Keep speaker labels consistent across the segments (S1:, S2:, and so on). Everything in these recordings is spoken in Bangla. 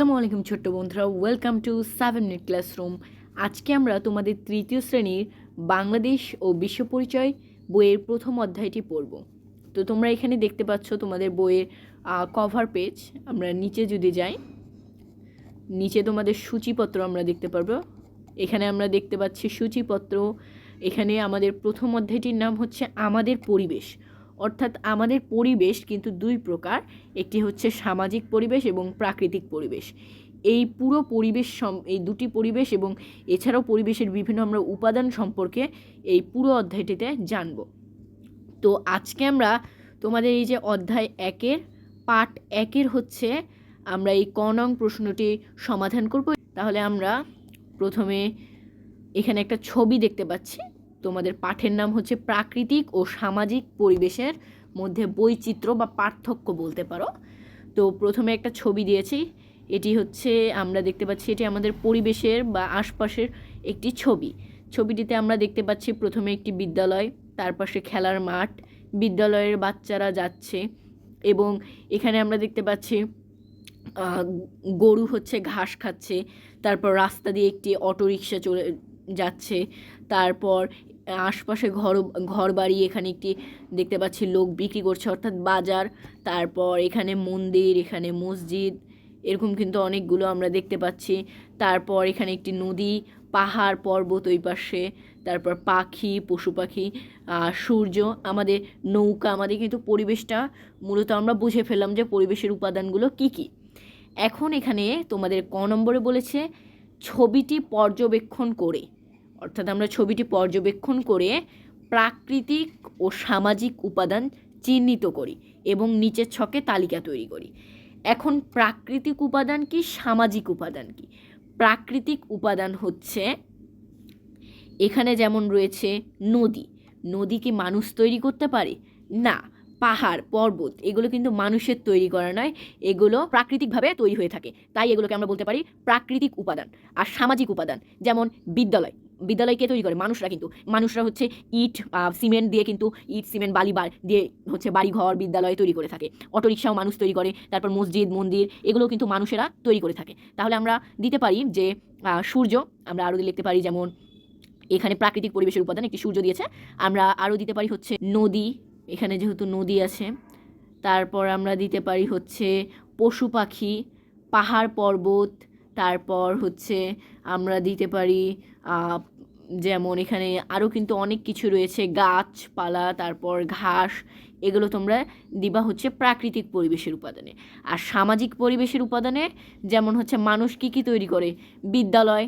S1: আসসালামু আলাইকুম ছোট্ট বন্ধুরা welcome to seven minute classroom আজকে আমরা তোমাদের তৃতীয় শ্রেণির বাংলাদেশ ও বিশ্ব পরিচয় বইয়ের প্রথম অধ্যায়টি পড়ব। তো তোমরা এখানে দেখতে পাচ্ছ তোমাদের বইয়ের কভার পেজ আমরা নিচে যদি যাই, নিচে তোমাদের সূচিপত্র আমরা দেখতে পারব। এখানে আমরা দেখতে পাচ্ছি সূচিপত্র। এখানে আমাদের প্রথম অধ্যায়টির নাম হচ্ছে, আমাদের পরিবেশ। অর্থাৎ আমাদের পরিবেশ কিন্তু দুই প্রকার। একটি হচ্ছে সামাজিক পরিবেশ এবং প্রাকৃতিক পরিবেশ। এই পুরো পরিবেশ সম, এই দুটি পরিবেশ এবং এছাড়াও পরিবেশের বিভিন্ন আমরা উপাদান সম্পর্কে এই পুরো অধ্যায়টিতে জানব। তো আজকে আমরা তোমাদের এই যে অধ্যায় একের, পাঠ একের হচ্ছে আমরা এই ক নং প্রশ্নটি সমাধান করব। তাহলে আমরা প্রথমে এখানে একটা ছবি দেখতে পাচ্ছি। তোমাদের পাঠের নাম হচ্ছে প্রাকৃতিক ও সামাজিক পরিবেশের মধ্যে বৈচিত্র্য বা পার্থক্য বলতে পারো। তো প্রথমে একটা ছবি দিয়েছি, এটি হচ্ছে আমরা দেখতে পাচ্ছি এটি আমাদের পরিবেশের বা আশপাশের একটি ছবি। ছবিটিতে আমরা দেখতে পাচ্ছি প্রথমে একটি বিদ্যালয়, তার পাশে খেলার মাঠ, বিদ্যালয়ের বাচ্চারা যাচ্ছে এবং এখানে আমরা দেখতে পাচ্ছি গরু হচ্ছে ঘাস খাচ্ছে, তারপর রাস্তা দিয়ে একটি অটোরিকশা চলে যাচ্ছে। তারপর আশপাশে ঘর ঘর বাড়ি এখানে একটি দেখতে পাচ্ছি লোক বিক্রি করছে, অর্থাৎ বাজার। তারপর এখানে মন্দির, এখানে মসজিদ, এরকম কিন্তু অনেকগুলো আমরা দেখতে পাচ্ছি। তারপর এখানে একটি নদী, পাহাড় পর্বত ওই পাশে। তারপর পাখি, পশু পাখি সূর্য। আমাদের নৌকা, আমাদের কিন্তু পরিবেশটা মূলত আমরা বুঝে ফেললাম যে পরিবেশের উপাদানগুলো কী কী। এখন এখানে তোমাদের ক নম্বরে বলেছে, ছবিটি পর্যবেক্ষণ করে। অর্থাৎ আমরা ছবিটি পর্যবেক্ষণ করে প্রাকৃতিক ও সামাজিক উপাদান চিহ্নিত করি এবং নিচের ছকে তালিকা তৈরি করি। এখন প্রাকৃতিক উপাদান কি, সামাজিক উপাদান কি? প্রাকৃতিক উপাদান হচ্ছে এখানে যেমন রয়েছে নদী। নদী কি মানুষ তৈরি করতে পারে? না, পাহাড়, পর্বত, এগুলো কিন্তু মানুষের তৈরি করা নয়, এগুলো প্রাকৃতিকভাবে তৈরি হয়ে থাকে। তাই এগুলোকে আমরা বলতে পারি প্রাকৃতিক উপাদান আর সামাজিক উপাদান, যেমন বিদ্যালয়। বিদ্যালয় কে তৈরি করে? মানুষরা কিন্তু। মানুষরা হচ্ছে ইট সিমেন্ট দিয়ে কিন্তু ইট, সিমেন্ট, বালি বার দিয়ে হচ্ছে বাড়ি ঘর বিদ্যালয় তৈরি করে থাকে। অটোরিকশাও মানুষ তৈরি করে, তারপর মসজিদ, মন্দির এগুলো কিন্তু মানুষেরা তৈরি করে থাকে। তাহলে আমরা দিতে পারি যে সূর্য, আমরা আরও লিখতে পারি যেমন এখানে প্রাকৃতিক পরিবেশের উপাদান, একটি সূর্য দিয়েছে। আমরা আরও দিতে পারি হচ্ছে নদী, এখানে যেহেতু নদী আছে। তারপর আমরা দিতে পারি হচ্ছে পশু পাখি, পাহাড় পর্বত তারপর হচ্ছে আমরা দিতে পারি যেমন এখানে আরও কিন্তু অনেক কিছু রয়েছে, গাছপালা, তারপর ঘাস, এগুলো তোমরা দিবা হচ্ছে প্রাকৃতিক পরিবেশের উপাদানে। আর সামাজিক পরিবেশের উপাদানে যেমন হচ্ছে মানুষ কী কী তৈরি করে? বিদ্যালয়,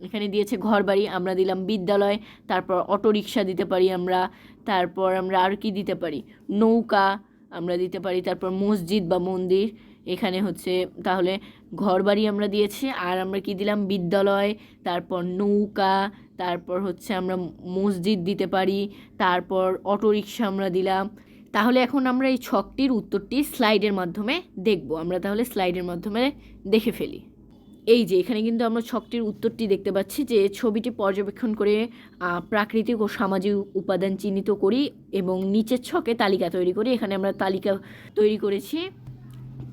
S1: এখানে দিয়েছে ঘরবাড়ি, আমরা দিলাম বিদ্যালয়, তারপর অটোরিকশা দিতে পারি আমরা, তারপর আমরা আর কি দিতে পারি? নৌকা আমরা দিতে পারি, তারপর মসজিদ বা মন্দির এখানে হচ্ছে তাহলে ঘরবাড়ি আমরা দিয়েছি, আর আমরা কি দিলাম? বিদ্যালয়, তারপর নৌকা, তারপর হচ্ছে আমরা মসজিদ দিতে পারি, তারপর অটোরিকশা আমরা দিলাম। তাহলে এখন আমরা এই ছকটির উত্তরটি স্লাইডের মাধ্যমে দেখব। আমরা তাহলে স্লাইডের মাধ্যমে দেখে ফেলি। এই যে, এখানে কিন্তু আমরা ছকটির উত্তরটি দেখতে পাচ্ছি যে, ছবিটি পর্যবেক্ষণ করে প্রাকৃতিক ও সামাজিক উপাদান চিহ্নিত করি এবং নিচের ছকে তালিকা তৈরি করি। এখানে আমরা তালিকা তৈরি করেছি।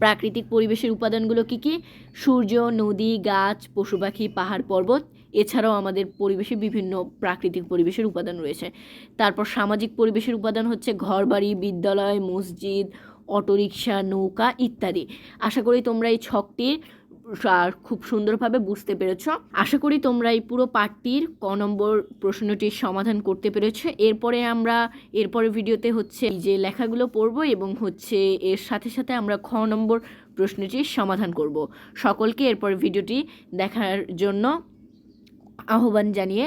S1: প্রাকৃতিক পরিবেশের উপাদানগুলো কী কী? সূর্য, নদী, গাছ, পশু পাখি, পাহাড়, পর্বত। এছাড়াও আমাদের পরিবেশে বিভিন্ন প্রাকৃতিক পরিবেশের উপাদান রয়েছে। তারপর সামাজিক পরিবেশের উপাদান হচ্ছে ঘরবাড়ি, বিদ্যালয়, মসজিদ, অটোরিকশা, নৌকা ইত্যাদি। আশা করি তোমরা এই ছকটির খুব সুন্দরভাবে বুঝতে পেরেছ। আশা করি তোমরা এই পুরো পাঠটির ক নম্বর প্রশ্নটির সমাধান করতে পেরেছ। এরপরে আমরা এরপরে ভিডিওতে হচ্ছে যে লেখাগুলো পড়ব এবং হচ্ছে এর সাথে সাথে আমরা খ নম্বর প্রশ্নটির সমাধান করব। সকলকে এরপর ভিডিওটি দেখার জন্য আহ্বান জানিয়ে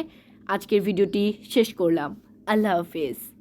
S1: আজকের ভিডিওটি শেষ করলাম। আল্লাহ হাফেজ।